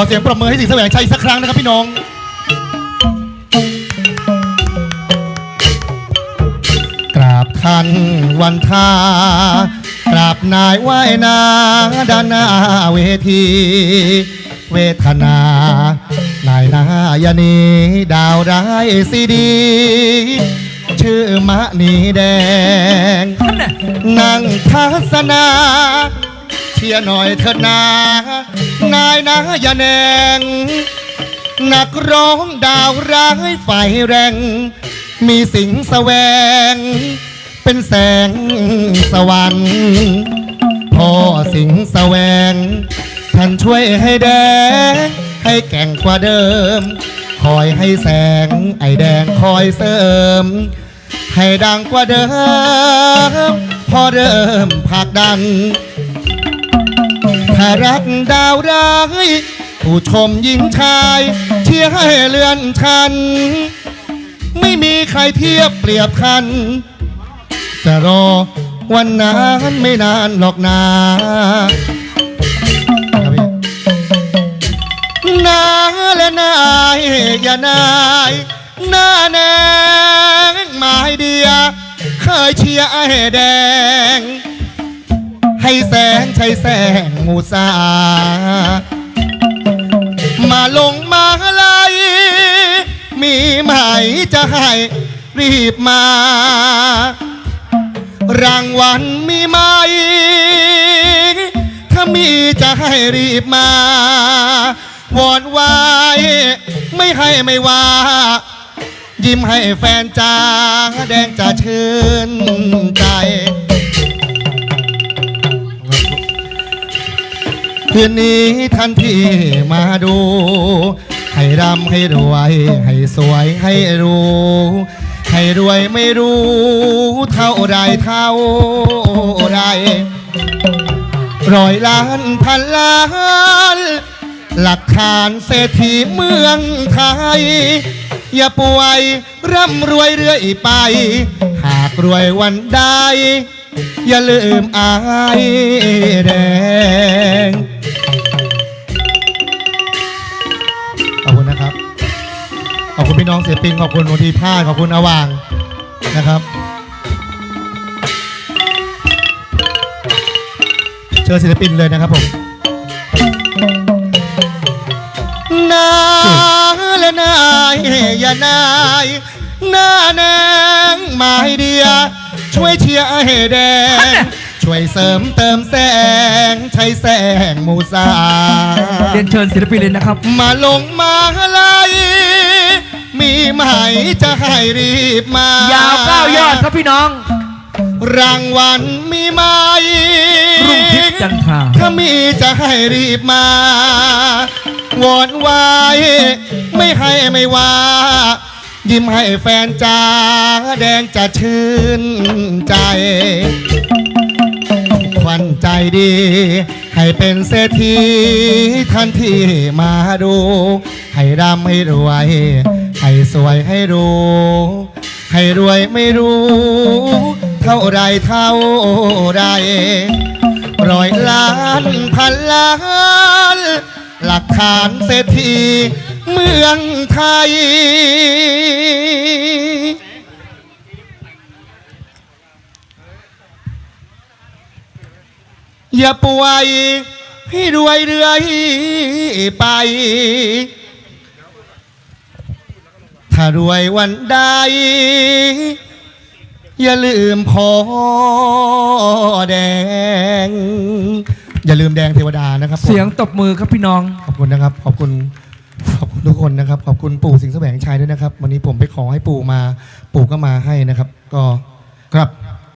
ขอเสียงปรบมือให้สิงห์แสวงชัยอีกสักครั้งนะครับพี่น้อง กราบท่านวันทากราบนายไหว้นาด้านหน้าเวที เวทนา นายนายนีดาวร้ายซีดี ชื่อมะนีแดง นั่งทัศนา เชียร์หน่อยเถิดนานายนายาแนง นักร้องดาวร้ายไฟแรง มีสิงแสวง เป็นแสงสวรรค์พ่อสิงแสวง ท่านช่วยให้แดง ให้แก่งกว่าเดิม คอยให้แสงไอแดงคอยเสริม ให้ดังกว่าเดิม พอเริ่มผลักดัน ถ้ารักดาวร้าย ผู้ชมหญิงชาย เชียร์ให้เลื่อนชันไม่มีใครเทียบเปรียบคัน จะรอวันนั้นไม่นานหรอกนาครับพี่นาและนายอย่านายหน้าแนงหมายเดีย เคยเชียร์ไอ้แดง ให้แสงใช้แสงมูสา มาลงมาลายมีไหมจะให้รีบมา รางวัลมีไหม ถ้ามีจะให้รีบมาวอนไว้ไม่ให้ไม่ว่า ยิ้มให้แฟนจ้าแดงจะชื่นใจ คืนนี้ท่านที่มาดู ให้ร่ำให้รวย ให้สวยให้รู้ ให้รวยไม่รู้ เท่าไรเท่าไรร้อยล้านพันล้าน หลักฐานเศรษฐีเมืองไทย อย่าป่วยร่ำรวยเรื่อยไป หากรวยวันใดอย่าลืมอายแดง พี่น้องศิลปินขอบคุณโนทีพาดขอบคุณอวางนะครับ เชิญศิลปินเลยนะครับผมนาและนายอย่านายหน้าแนงหมายเดีย ช่วยเชียร์ให้แดง ช่วยเสริมเติมแสง ใช้แสงมูสา เรียนเชิญศิลปินเลยนะครับ มาลงมาลาย มีไหมจะให้รีบมายาวเก้ายอดครับพี่น้อง รางวัลมีไหมรุ่งทิพย์จันทราถ้ามีจะให้รีบมาวอนไว้ไม่ให้ไม่ว่ายิ้มให้แฟนจ้าแดงจะชื่นใจควันใจดี ให้เป็นเศรษฐีท่านที่มาดู ให้ร่ำให้รวย ให้สวยให้รู้ ให้รวยไม่รู้ เท่าไรเท่าไรร้อยล้านพันล้าน หลักฐานเศรษฐีเมืองไทย อย่าป่วยให้รวยเรื่อยไป ถ้ารวยวันใด อย่าลืมพ่อแดง อย่าลืมแดงเทวดานะครับผมเสียงตบมือครับพี่น้อง ขอบคุณนะครับ ขอบคุณขอบคุณทุกคนนะครับ ขอบคุณปู่สิงห์แสวงชัยด้วยนะครับ วันนี้ผมไปขอให้ปู่มา ปู่ก็มาให้นะครับ ก็ครับ